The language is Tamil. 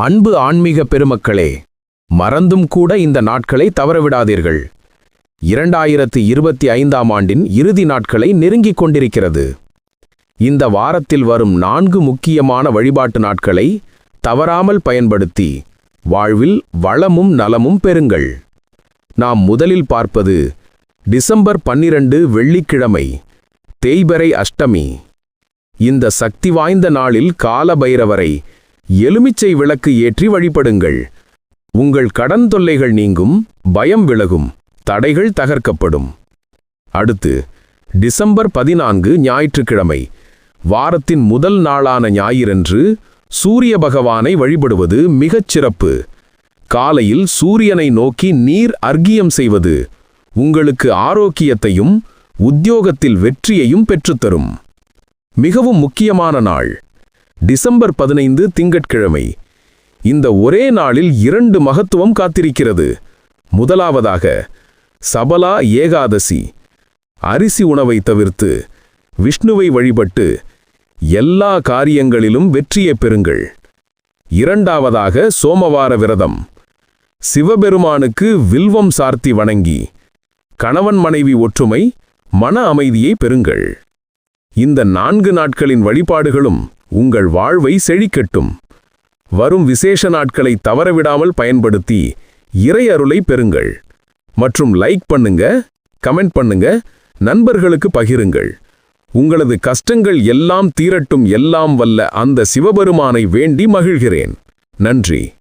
அன்பு ஆன்மீக பெருமக்களே மறந்தும் கூட இந்த நாட்களை தவறவிடாதீர்கள். இரண்டாயிரத்து இருபத்தி ஐந்தாம் ஆண்டின் இறுதி நாட்களை நெருங்கிக் கொண்டிருக்கிறது. இந்த வாரத்தில் வரும் நான்கு முக்கியமான வழிபாட்டு நாட்களை தவறாமல் பயன்படுத்தி வாழ்வில் வளமும் நலமும் பெறுங்கள். நாம் முதலில் பார்ப்பது டிசம்பர் பன்னிரண்டு வெள்ளிக்கிழமை தேய்பரை அஷ்டமி. இந்த சக்தி வாய்ந்த நாளில் கால பைரவரை எலுமிச்சை விளக்கு ஏற்றி வழிபடுங்கள். உங்கள் கடன் தொல்லைகள் நீங்கும் பயம் விலகும் தடைகள் தகர்க்கப்படும். அடுத்து டிசம்பர் பதினான்கு ஞாயிற்றுக்கிழமை. வாரத்தின் முதல் நாளான ஞாயிறன்று சூரிய பகவானை வழிபடுவது மிகச் சிறப்பு. காலையில் சூரியனை நோக்கி நீர் அர்க்கியம் செய்வது உங்களுக்கு ஆரோக்கியத்தையும் உத்தியோகத்தில் வெற்றியையும் பெற்றுத்தரும். மிகவும் முக்கியமான நாள். டிசம்பர் பதினைந்து திங்கட்கிழமை. இந்த ஒரே நாளில் இரண்டு மகத்துவம் காத்திருக்கிறது. முதலாவதாக சபலா ஏகாதசி. அரிசி உணவை தவிர்த்து விஷ்ணுவை வழிபட்டு எல்லா காரியங்களிலும் வெற்றியை பெறுங்கள். இரண்டாவதாக சோமவார விரதம். சிவபெருமானுக்கு வில்வம் சார்த்தி வணங்கி கணவன் மனைவி ஒற்றுமை மன அமைதியை பெறுங்கள். இந்த நான்கு நாட்களின் வழிபாடுகளும் உங்கள் வாழ்வை செழிக்கட்டும். வரும் விசேஷ நாட்களை தவறவிடாமல் பயன்படுத்தி இறை அருளை பெறுங்கள். மற்றும் லைக் பண்ணுங்க கமெண்ட் பண்ணுங்க நண்பர்களுக்கு பகிருங்கள். உங்களது கஷ்டங்கள் எல்லாம் தீரட்டும் எல்லாம் வல்ல அந்த சிவபெருமானை வேண்டி மகிழ்கிறேன். நன்றி.